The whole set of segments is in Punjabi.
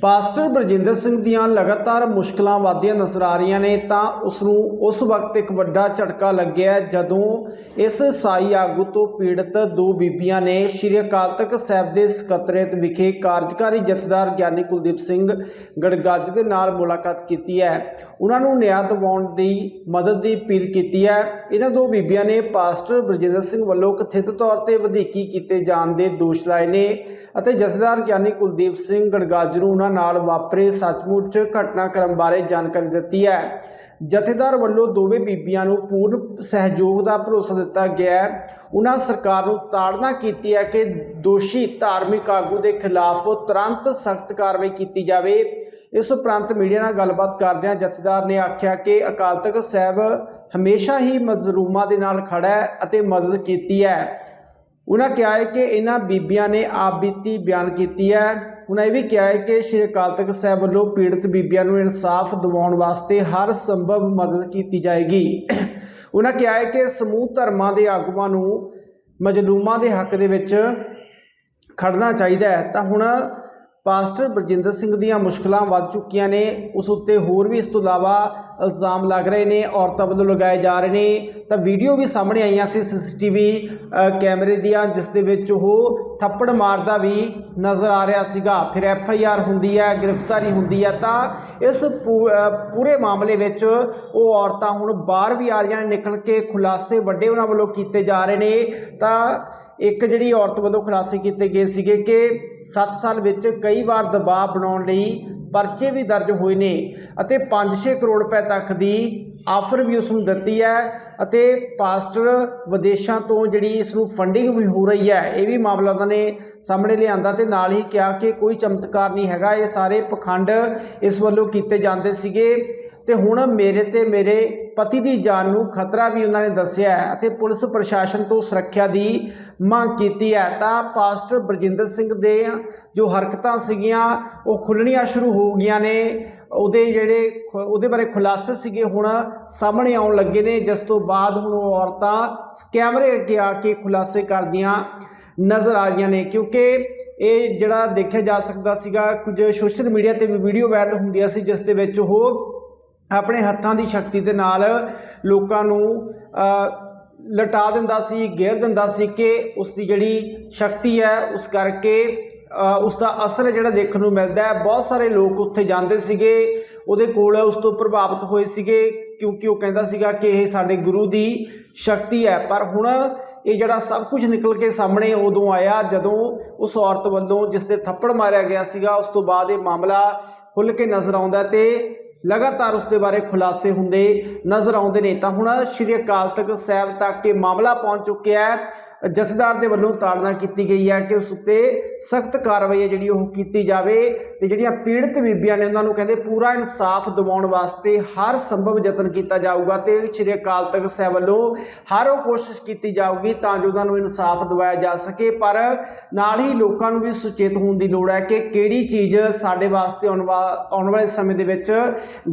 ਪਾਸਟਰ ਬਰਜਿੰਦਰ ਸਿੰਘ ਦੀਆਂ ਲਗਾਤਾਰ ਮੁਸ਼ਕਲਾਂ ਵਧਦੀਆਂ ਨਜ਼ਰ ਆ ਰਹੀਆਂ ਨੇ, ਤਾਂ ਉਸ ਨੂੰ ਉਸ ਵਕਤ ਇੱਕ ਵੱਡਾ ਝਟਕਾ ਲੱਗਿਆ ਜਦੋਂ ਇਸ ਸਾਈ ਆਗੂ ਤੋਂ ਪੀੜਤ ਦੋ ਬੀਬੀਆਂ ਨੇ ਸ਼੍ਰੀ ਅਕਾਲ ਤਖਤ ਸਾਹਿਬ ਦੇ ਸਕੱਤਰੇਤ ਵਿਖੇ ਕਾਰਜਕਾਰੀ ਜਥੇਦਾਰ ਗਿਆਨੀ ਕੁਲਦੀਪ ਸਿੰਘ ਗੜਗੱਜ ਦੇ ਨਾਲ ਮੁਲਾਕਾਤ ਕੀਤੀ ਹੈ। ਉਹਨਾਂ ਨੂੰ ਨਿਆਂ ਦਿਵਾਉਣ ਦੀ ਮਦਦ ਦੀ ਅਪੀਲ ਕੀਤੀ ਹੈ। ਇਹਨਾਂ ਦੋ ਬੀਬੀਆਂ ਨੇ ਪਾਸਟਰ ਬਰਜਿੰਦਰ ਸਿੰਘ ਵੱਲੋਂ ਕਥਿਤ ਤੌਰ ਤੇ ਵਧੀਕੀ ਕੀਤੇ ਜਾਣ ਦੇ ਦੋਸ਼ ਲਾਏ ਨੇ ਅਤੇ ਜਥੇਦਾਰ ਗਿਆਨੀ ਕੁਲਦੀਪ ਸਿੰਘ ਗੜਗਾਜ ਨੂੰ ਉਹਨਾਂ ਨਾਲ ਵਾਪਰੇ ਸੱਚਮੁੱਚ ਘਟਨਾਕ੍ਰਮ ਬਾਰੇ ਜਾਣਕਾਰੀ ਦਿੱਤੀ ਹੈ। ਜਥੇਦਾਰ ਵੱਲੋਂ ਦੋਵੇਂ ਬੀਬੀਆਂ ਨੂੰ ਪੂਰਨ ਸਹਿਯੋਗ ਦਾ ਭਰੋਸਾ ਦਿੱਤਾ ਗਿਆ ਹੈ। ਉਹਨਾਂ ਸਰਕਾਰ ਨੂੰ ਤਾੜਨਾ ਕੀਤੀ ਹੈ ਕਿ ਦੋਸ਼ੀ ਧਾਰਮਿਕ ਆਗੂ ਦੇ ਖਿਲਾਫ ਤੁਰੰਤ ਸਖਤ ਕਾਰਵਾਈ ਕੀਤੀ ਜਾਵੇ। ਇਸ ਉਪਰੰਤ ਮੀਡੀਆ ਨਾਲ ਗੱਲਬਾਤ ਕਰਦਿਆਂ ਜਥੇਦਾਰ ਨੇ ਆਖਿਆ ਕਿ ਅਕਾਲ ਤਖਤ ਸਾਹਿਬ ਹਮੇਸ਼ਾ ਹੀ ਮਜ਼ਲੂਮਾਂ ਦੇ ਨਾਲ ਖੜਾ ਹੈ ਅਤੇ ਮਦਦ ਕੀਤੀ ਹੈ। ਉਹਨਾਂ ਕਿਹਾ ਹੈ ਕਿ ਇਹਨਾਂ ਬੀਬੀਆਂ ਨੇ ਆਪ ਬੀਤੀ ਬਿਆਨ ਕੀਤੀ ਹੈ। ਉਹਨਾਂ ਇਹ ਵੀ ਕਿਹਾ ਹੈ ਕਿ ਸ਼੍ਰੀ ਅਕਾਲ ਤਖਤ ਸਾਹਿਬ ਵੱਲੋਂ ਪੀੜਤ ਬੀਬੀਆਂ ਨੂੰ ਇਨਸਾਫ ਦਿਵਾਉਣ ਵਾਸਤੇ ਹਰ ਸੰਭਵ ਮਦਦ ਕੀਤੀ ਜਾਏਗੀ। ਉਹਨਾਂ ਕਿਹਾ ਹੈ ਕਿ ਸਮੂਹ ਧਰਮਾਂ ਦੇ ਆਗੂਆਂ ਨੂੰ ਮਜਲੂਮਾਂ ਦੇ ਹੱਕ ਦੇ ਵਿੱਚ ਖੜਨਾ ਚਾਹੀਦਾ ਹੈ। ਤਾਂ ਹੁਣ ਪਾਸਟਰ ਬਰਜਿੰਦਰ ਸਿੰਘ ਦੀਆਂ ਮੁਸ਼ਕਲਾਂ ਵੱਧ ਚੁੱਕੀਆਂ ਨੇ। ਉਸ ਉੱਤੇ ਹੋਰ ਵੀ ਇਸ ਤੋਂ ਇਲਾਵਾ ਇਲਜ਼ਾਮ ਲੱਗ ਰਹੇ ਨੇ, ਔਰਤਾਂ ਵੱਲੋਂ ਲਗਾਏ ਜਾ ਰਹੇ ਨੇ। ਤਾਂ ਵੀਡੀਓ ਵੀ ਸਾਹਮਣੇ ਆਈਆਂ ਸੀ ਸੀਸੀਟੀਵੀ ਕੈਮਰੇ ਦੀਆਂ, ਜਿਸ ਦੇ ਵਿੱਚ ਉਹ ਥੱਪੜ ਮਾਰਦਾ ਵੀ ਨਜ਼ਰ ਆ ਰਿਹਾ ਸੀਗਾ। ਫਿਰ ਐਫ ਆਈ ਆਰ ਹੁੰਦੀ ਹੈ, ਗ੍ਰਿਫਤਾਰੀ ਹੁੰਦੀ ਹੈ, ਤਾਂ ਇਸ ਪੂ- ਪੂਰੇ ਮਾਮਲੇ ਵਿੱਚ ਉਹ ਔਰਤਾਂ ਹੁਣ ਬਾਹਰ ਵੀ ਆ ਰਹੀਆਂ ਨੇ, ਨਿਕਲ ਕੇ ਖੁਲਾਸੇ ਵੱਡੇ ਉਹਨਾਂ ਵੱਲੋਂ ਕੀਤੇ ਜਾ ਰਹੇ ਨੇ। ਤਾਂ ਇੱਕ ਜਿਹੜੀ ਔਰਤ ਵੱਲੋਂ ਖੁਲਾਸੇ ਕੀਤੇ ਗਏ ਸੀਗੇ ਕਿ 7 ਸਾਲ ਵਿੱਚ ਕਈ ਵਾਰ ਦਬਾਅ ਬਣਾਉਣ ਲਈ ਪਰਚੇ ਵੀ ਦਰਜ ਹੋਏ ਨੇ ਅਤੇ 5-6 ਕਰੋੜ ਰੁਪਏ ਤੱਕ ਦੀ ਆਫਰ ਵੀ ਉਸ ਨੂੰ ਦਿੱਤੀ ਹੈ ਅਤੇ ਪਾਸਟਰ ਵਿਦੇਸ਼ਾਂ ਤੋਂ ਜਿਹੜੀ ਇਸ ਨੂੰ ਫੰਡਿੰਗ ਵੀ ਹੋ ਰਹੀ ਹੈ, ਇਹ ਵੀ ਮਾਮਲਾ ਉਹਨਾਂ ਨੇ ਸਾਹਮਣੇ ਲਿਆਂਦਾ ਤੇ ਨਾਲ ਹੀ ਕਿਹਾ ਕਿ ਕੋਈ ਚਮਤਕਾਰ ਨਹੀਂ ਹੈਗਾ, ਇਹ ਸਾਰੇ ਪਖੰਡ ਇਸ ਵੱਲੋਂ ਕੀਤੇ ਜਾਂਦੇ ਸੀਗੇ। ਤੇ ਹੁਣ ਮੇਰੇ ਤੇ ਮੇਰੇ ਪਤੀ ਦੀ ਜਾਨ ਨੂੰ ਖਤਰਾ ਵੀ ਉਹਨਾਂ ਨੇ ਦੱਸਿਆ ਹੈ ਅਤੇ ਪੁਲਿਸ ਪ੍ਰਸ਼ਾਸਨ ਤੋਂ ਸੁਰੱਖਿਆ ਦੀ ਮੰਗ ਕੀਤੀ ਹੈ। ਤਾਂ ਪਾਸਟਰ ਬਰਜਿੰਦਰ ਸਿੰਘ ਦੇ ਜੋ ਹਰਕਤਾਂ ਸੀਗੀਆਂ, ਉਹ ਖੁੱਲਣੀਆਂ ਸ਼ੁਰੂ ਹੋ ਗਈਆਂ ਨੇ। ਉਹਦੇ ਜਿਹੜੇ ਉਹਦੇ ਬਾਰੇ ਖੁਲਾਸੇ ਸੀਗੇ, ਹੁਣ ਸਾਹਮਣੇ ਆਉਣ ਲੱਗੇ ਨੇ। ਜਿਸ ਤੋਂ ਬਾਅਦ ਹੁਣ ਉਹ ਔਰਤਾਂ ਕੈਮਰੇ ਅੱਗੇ ਆ ਕੇ ਖੁਲਾਸੇ ਕਰਦੀਆਂ ਨਜ਼ਰ ਆ ਰਹੀਆਂ ਨੇ। ਕਿਉਂਕਿ ਇਹ ਜਿਹੜਾ ਦੇਖਿਆ ਜਾ ਸਕਦਾ ਸੀਗਾ, ਕੁਝ ਸੋਸ਼ਲ ਮੀਡੀਆ ਤੇ ਵੀ ਵੀਡੀਓ ਵਾਇਰਲ ਹੁੰਦੀਆਂ ਸੀ, ਜਿਸ ਦੇ ਵਿੱਚ ਉਹ ਆਪਣੇ ਹੱਥਾਂ ਦੀ ਸ਼ਕਤੀ ਦੇ ਨਾਲ ਲੋਕਾਂ ਨੂੰ ਲਟਾ ਦਿੰਦਾ ਸੀ ਘੇਰ ਦਿੰਦਾ ਸੀ ਕਿ ਉਸ ਦੀ ਜਿਹੜੀ ਸ਼ਕਤੀ ਹੈ ਉਸ ਕਰਕੇ ਅ, ਉਸ ਦਾ ਅਸਰ ਜਿਹੜਾ ਦੇਖਣ ਨੂੰ ਮਿਲਦਾ ਹੈ। ਬਹੁਤ ਸਾਰੇ ਲੋਕ ਉੱਥੇ ਜਾਂਦੇ ਸੀਗੇ ਉਹਦੇ ਕੋਲ ਉਸ ਤੋਂ ਪ੍ਰਭਾਵਿਤ ਹੋਏ ਸੀਗੇ ਕਿਉਂਕਿ ਉਹ ਕਹਿੰਦਾ ਸੀਗਾ ਕਿ ਇਹ ਸਾਡੇ ਗੁਰੂ ਦੀ ਸ਼ਕਤੀ ਹੈ। ਪਰ ਹੁਣ ਇਹ ਜਿਹੜਾ ਸਭ ਕੁਝ ਨਿਕਲ ਕੇ ਸਾਹਮਣੇ ਉਦੋਂ ਆਇਆ ਜਦੋਂ ਉਸ ਔਰਤ ਵੱਲੋਂ ਜਿਸ ਤੇ ਥੱਪੜ ਮਾਰਿਆ ਗਿਆ ਸੀਗਾ ਉਸ ਤੋਂ ਬਾਅਦ ਇਹ ਮਾਮਲਾ ਖੁੱਲ ਕੇ ਨਜ਼ਰ ਆਉਂਦਾ ਤੇ ਲਗਾਤਾਰ ਉਸ ਦੇ ਬਾਰੇ ਖੁਲਾਸੇ ਹੁੰਦੇ ਨਜ਼ਰ ਆਉਂਦੇ ਨੇ। ਤਾਂ ਹੁਣ ਸ਼੍ਰੀ ਅਕਾਲ ਤਖਤ ਸਾਹਿਬ ਤੱਕ ਇਹ ਮਾਮਲਾ ਪਹੁੰਚ ਚੁੱਕਿਆ ਹੈ। ਜਥੇਦਾਰ ਦੇ ਵੱਲੋਂ ਤਾੜਨਾ ਕੀਤੀ ਗਈ ਹੈ ਕਿ ਉਸ ਉੱਤੇ ਸਖਤ ਕਾਰਵਾਈ ਹੈ ਜਿਹੜੀ ਉਹ ਕੀਤੀ ਜਾਵੇ ਤੇ ਜਿਹੜੀਆਂ ਪੀੜਤ ਬੀਬੀਆਂ ਨੇ ਉਹਨਾਂ ਨੂੰ ਕਹਿੰਦੇ ਪੂਰਾ ਇਨਸਾਫ ਦਿਵਾਉਣ ਵਾਸਤੇ ਹਰ ਸੰਭਵ ਯਤਨ ਕੀਤਾ ਜਾਊਗਾ ਤੇ ਸ਼੍ਰੀ ਅਕਾਲ ਤਖਤ ਸਾਹਿਬ ਵੱਲੋਂ ਹਰ ਉਹ ਕੋਸ਼ਿਸ਼ ਕੀਤੀ ਜਾਊਗੀ ਤਾਂ ਜੋ ਉਹਨਾਂ ਨੂੰ ਇਨਸਾਫ ਦਿਵਾਇਆ ਜਾ ਸਕੇ, ਪਰ ਨਾਲ ਹੀ ਲੋਕਾਂ ਨੂੰ ਵੀ ਸੁਚੇਤ ਹੋਣ ਦੀ ਲੋੜ ਹੈ ਕਿ ਕਿਹੜੀ ਚੀਜ਼ ਸਾਡੇ ਵਾਸਤੇ ਆਉਣ ਵਾ- ਆਉਣ ਵਾਲੇ ਸਮੇਂ ਦੇ ਵਿੱਚ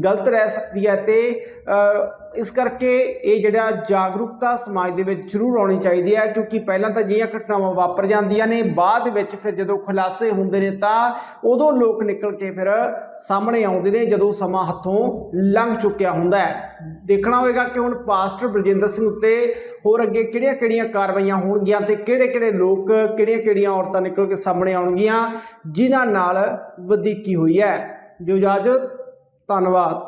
ਗਲਤ ਰਹਿ ਸਕਦੀ ਹੈ ਤੇ ਇਸ ਕਰਕੇ ਇਹ ਜਿਹੜਾ ਜਾਗਰੂਕਤਾ ਸਮਾਜ ਦੇ ਵਿੱਚ ਜ਼ਰੂਰ ਆਉਣੀ ਚਾਹੀਦੀ ਹੈ, ਕਿਉਂਕਿ ਪਹਿਲਾਂ ਤਾਂ ਜਿਹੀਆਂ ਘਟਨਾਵਾਂ ਵਾਪਰ ਜਾਂਦੀਆਂ ਨੇ, ਬਾਅਦ ਵਿੱਚ ਫਿਰ ਜਦੋਂ ਖੁਲਾਸੇ ਹੁੰਦੇ ਨੇ ਤਾਂ ਉਦੋਂ ਲੋਕ ਨਿਕਲ ਕੇ ਫਿਰ ਸਾਹਮਣੇ ਆਉਂਦੇ ਨੇ, ਜਦੋਂ ਸਮਾਂ ਹੱਥੋਂ ਲੰਘ ਚੁੱਕਿਆ ਹੁੰਦਾ ਹੈ। ਦੇਖਣਾ ਹੋਵੇਗਾ ਕਿ ਹੁਣ ਪਾਸਟਰ ਬਲਜਿੰਦਰ ਸਿੰਘ ਉੱਤੇ ਹੋਰ ਅੱਗੇ ਕਿਹੜੀਆਂ-ਕਿਹੜੀਆਂ ਕਾਰਵਾਈਆਂ ਹੋਣਗੀਆਂ ਤੇ ਕਿਹੜੇ-ਕਿਹੜੇ ਲੋਕ, ਕਿਹੜੀਆਂ-ਕਿਹੜੀਆਂ ਔਰਤਾਂ ਨਿਕਲ ਕੇ ਸਾਹਮਣੇ ਆਉਣਗੀਆਂ, ਜਿਨ੍ਹਾਂ ਨਾਲ ਵਧੀਕੀ ਹੋਈ ਹੈ। ਦਿਓ ਇਜਾਜ਼ਤ, ਧੰਨਵਾਦ।